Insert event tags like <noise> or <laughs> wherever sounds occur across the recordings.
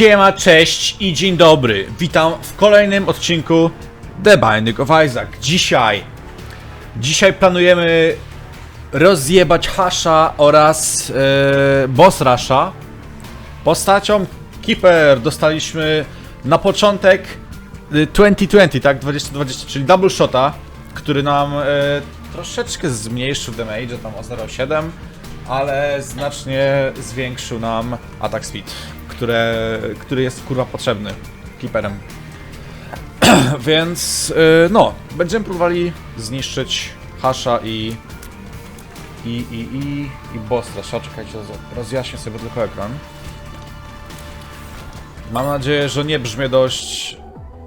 Siema, cześć i dzień dobry. Witam w kolejnym odcinku The Binding of Isaac. Dzisiaj, dzisiaj planujemy rozjebać Hasha oraz e, Boss Rusha. Postacią Keeper dostaliśmy na początek e, 2020, tak? 2020, czyli double shota, który nam e, troszeczkę zmniejszył damage, tam o 0,7, ale znacznie zwiększył nam attack speed, które, który jest kurwa potrzebny Keeperem. <clears throat> Więc e, no, będziemy próbowali zniszczyć Hasha i i, i, i, i boss Rusha. Czekajcie, roz- rozjaśnię sobie tylko ekran. Mam nadzieję, że nie brzmię dość...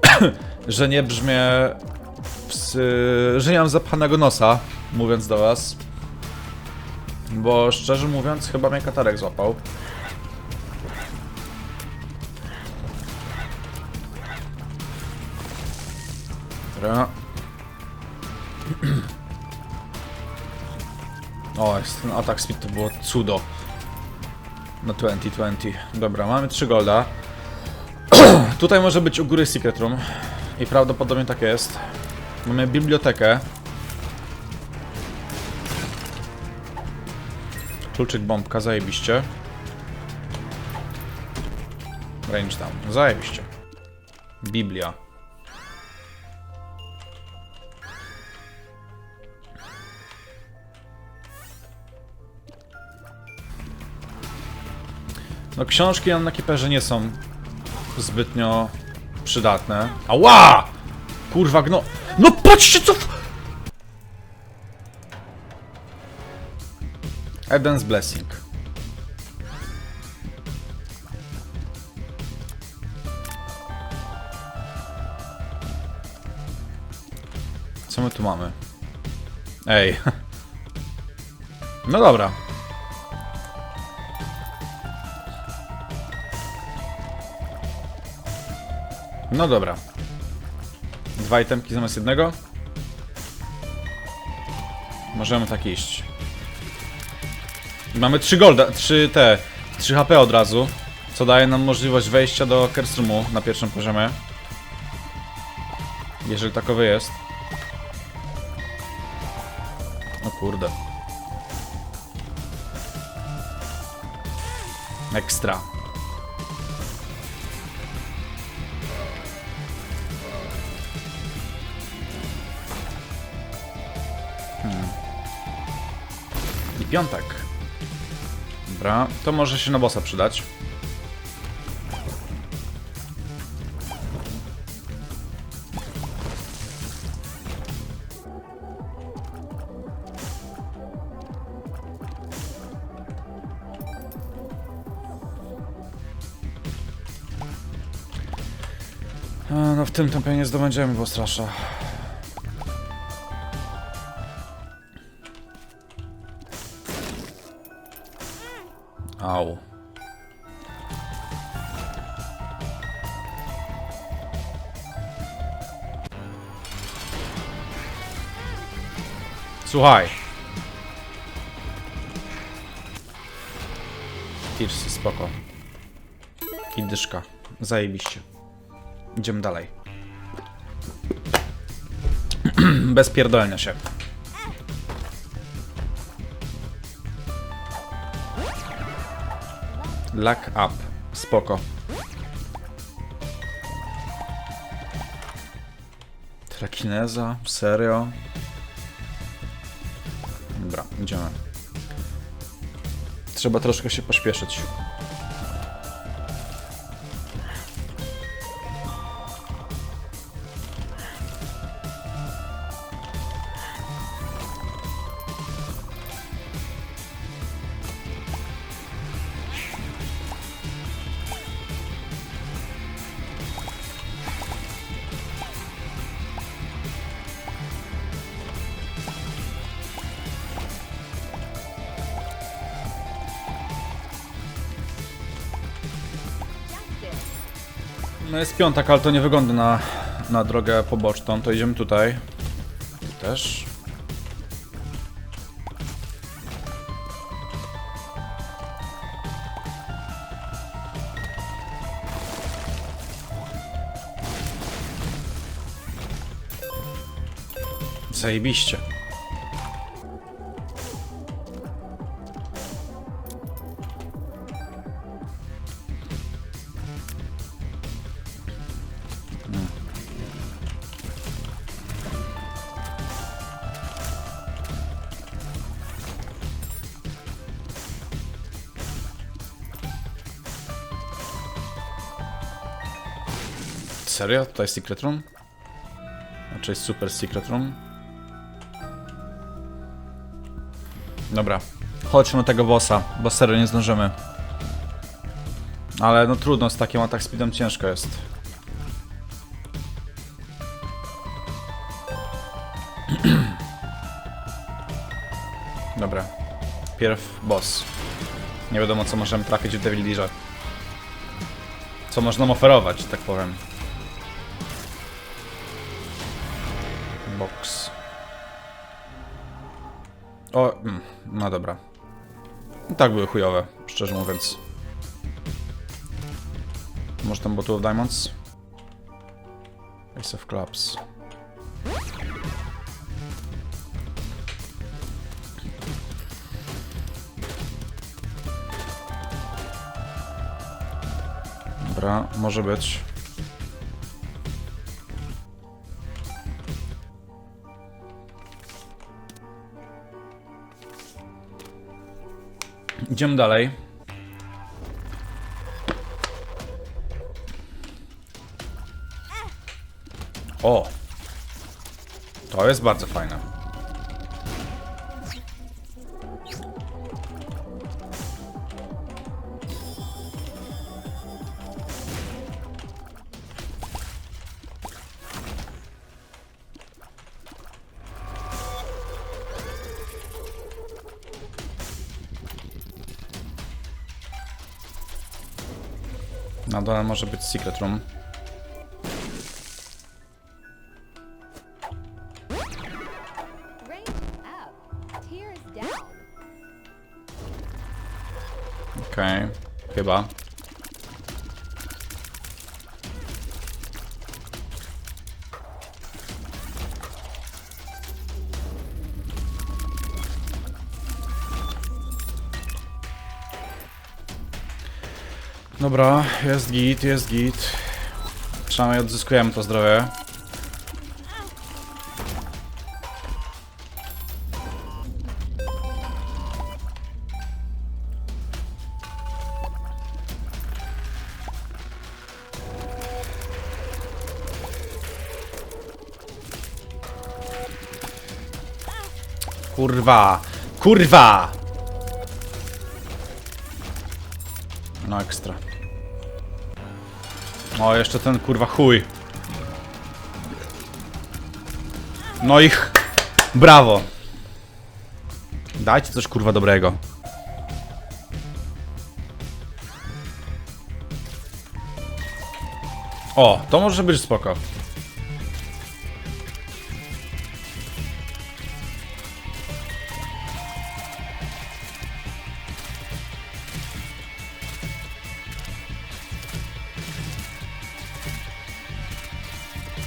<clears throat> że nie brzmię... Ps... że nie mam zapchanego nosa, mówiąc do was. Bo szczerze mówiąc, chyba mnie katarek złapał. Dobra. O, ten atak speed to było cudo. Na 2020. Dobra, mamy 3 golda. <clears throat> Tutaj może być u góry Secret Room. I prawdopodobnie tak jest. Mamy bibliotekę. Kluczyk bombka, zajebiście. Range tam, zajebiście. Biblia. No książki na Keeperze nie są zbytnio przydatne. Ała! Kurwa gno... No patrzcie co... Eden's Blessing. Co my tu mamy? Ej. <laughs> No dobra. No dobra. Dwa itemki zamiast jednego. Możemy tak iść. I Mamy 3 golda, 3 te, 3 HP od razu, co daje nam możliwość wejścia do Kerstrumu na pierwszym poziomie. Jeżeli takowy jest. O kurde. Ekstra. Piątek. Dobra, to może się na bossa przydać. No w tym tempie nie zdobędziemy boss rusha. Au. Słuchaj. Tears, spoko. I dyszka. Zajebiście. Idziemy dalej. <clears throat> Bez pierdolenia się. Luck up. Spoko. Trakineza? Serio? Dobra, idziemy. Trzeba troszkę się pośpieszyć. No jest piątak, ale to nie wygląda na, na drogę poboczną, to idziemy tutaj. Tu też. Zajebiście. Serio? Tutaj secret room? Znaczy super secret room? Dobra. Chodźmy do tego bossa, bo serio nie zdążymy. Ale no trudno, z takim atak speedem ciężko jest. <clears throat> Dobra. Pierw boss. Nie wiadomo co możemy trafić w Devil Deerze. Co można oferować, tak powiem. O, mm, no dobra. I tak były chujowe, szczerze mówiąc. Może tam Bottle of Diamonds? Ace of Clubs. Dobra, może być. Idziemy dalej. O! To jest bardzo fajne. Na dole może być secret room. Okej, chyba. Dobra, jest git, jest git. Przynajmniej odzyskujemy to zdrowie. Kurwa! Kurwa! No ekstra. O, jeszcze ten kurwa chuj. No ich. Brawo. Dajcie coś kurwa dobrego. O, to może być spoko.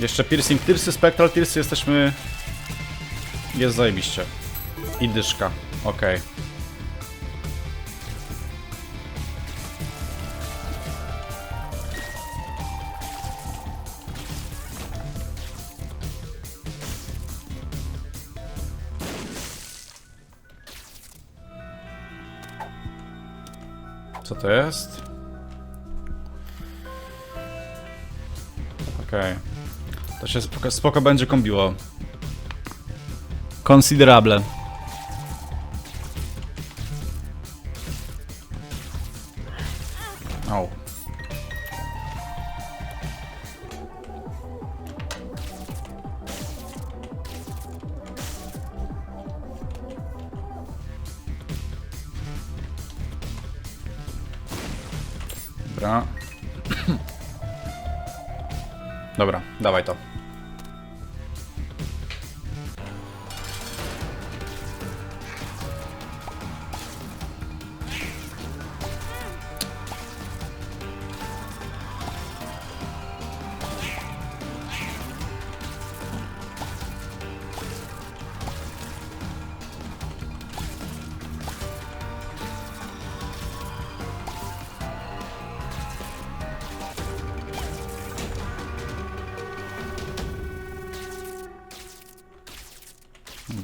Jeszcze piercing Tirsy, Spectral Tirsy jesteśmy... Jest zajebiście. I dyszka, okej. Co to jest? Okej. To się spoko, spoko będzie kombiło. Considerable. Au. Dobra. <clears throat> Dobra, dawaj to.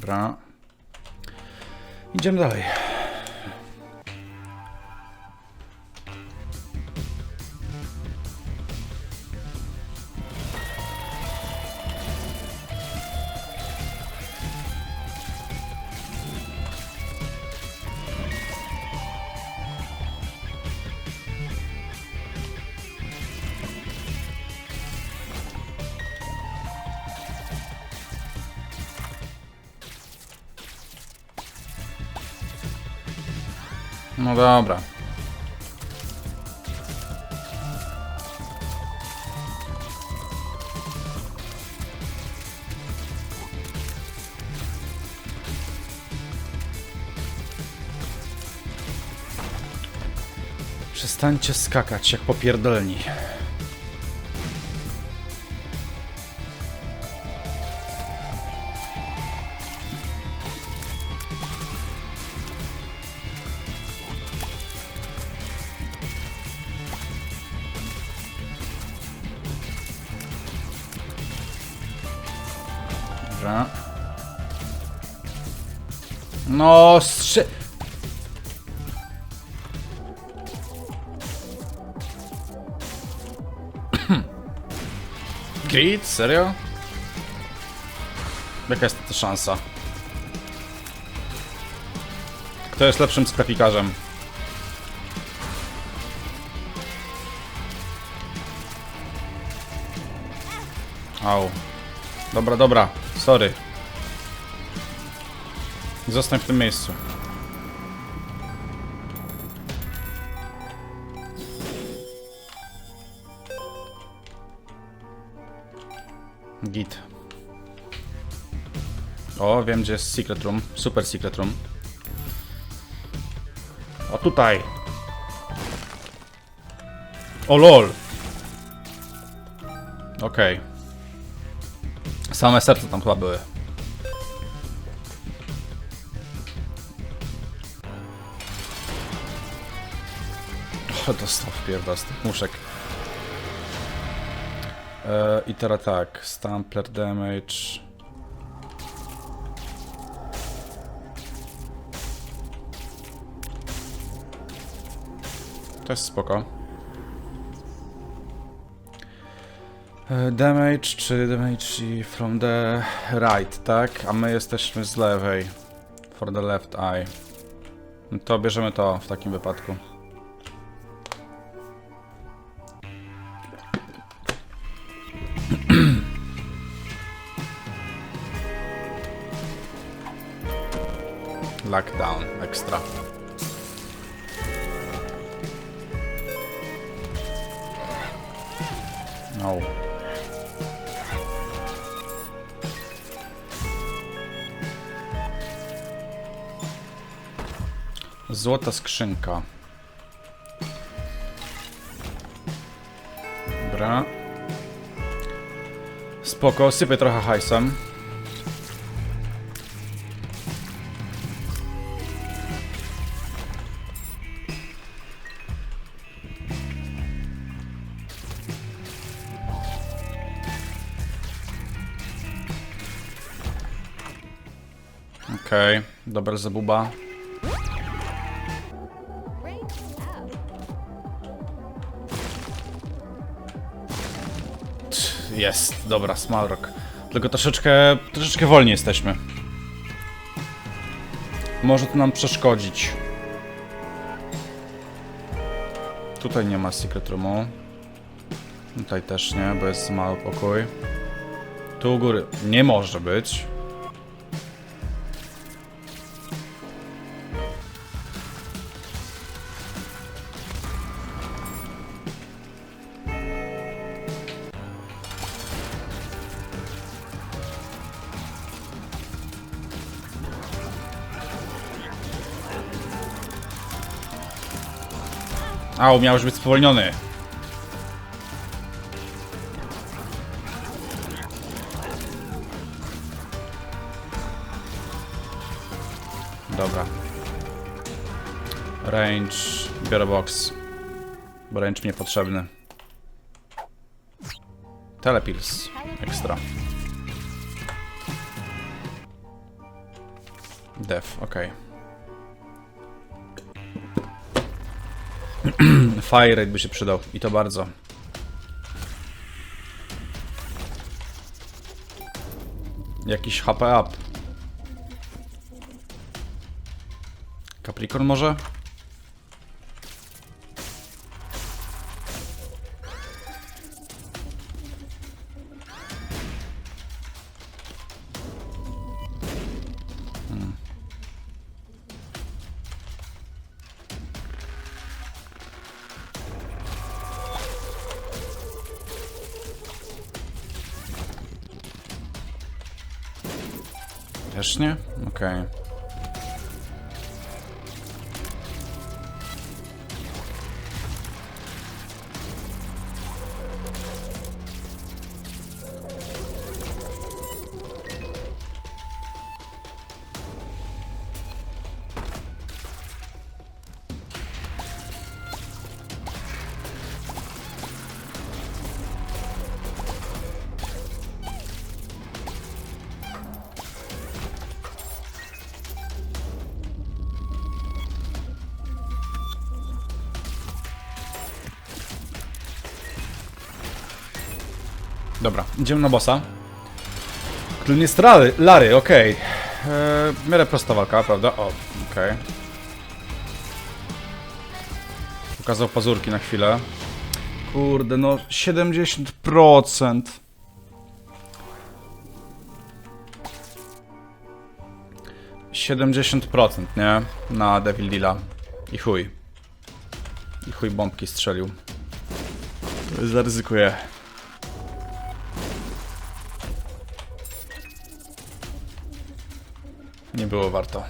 Dobra. Idziemy dalej. No dobra. Przestańcie skakać jak popierdolni. No, strze... <clears throat> Grid? Serio? Jaka jest to szansa? Kto jest lepszym sklepikarzem? Au. Dobra, dobra. Sorry. Zostań w tym miejscu. Git. O, wiem gdzie jest secret room. Super secret room. O, tutaj. O, lol. Okej. Same serce tam chyba były. <laughs> O, dostał wpierda z tych muszek. E, I teraz tak, Stampler Damage. To jest spoko. E, Damage, czy damage i from the right, tak? A my jesteśmy z lewej. For the left eye. No To bierzemy to w takim wypadku. Lockdown, ekstra. No. Złota skrzynka. Dobra. Spoko, sypię trochę hajsem. Okej, dobra zabuba. Jest, dobra, Smalrock. Tylko troszeczkę, troszeczkę wolniej jesteśmy. Może to nam przeszkodzić. Tutaj nie ma secret roomu. Tutaj też nie, bo jest mały pokój. Tu u góry nie może być. Au, miałeś być spowolniony. Dobra. Range. Biorę box. Bo range mnie potrzebny. Telepills. Ekstra. def, okej. <clears throat> Fire by się przydał i to bardzo. Jakiś HP up. Capricorn może? Też Dobra, idziemy na bossa. Którym jest Lary, Lary okej. Eee, W miarę prosta walka, prawda? O, okej. Pokazał pazurki na chwilę. Kurde, no 70%. Siedemdziesiąt procent, nie? Na Devil Deala. I chuj. I chuj bombki strzelił. Zaryzykuję. Nie było warto.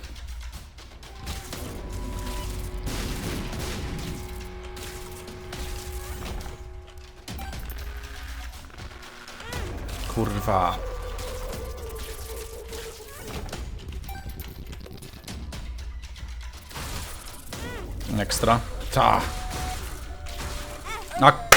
Kurwa. Ekstra. Ta. A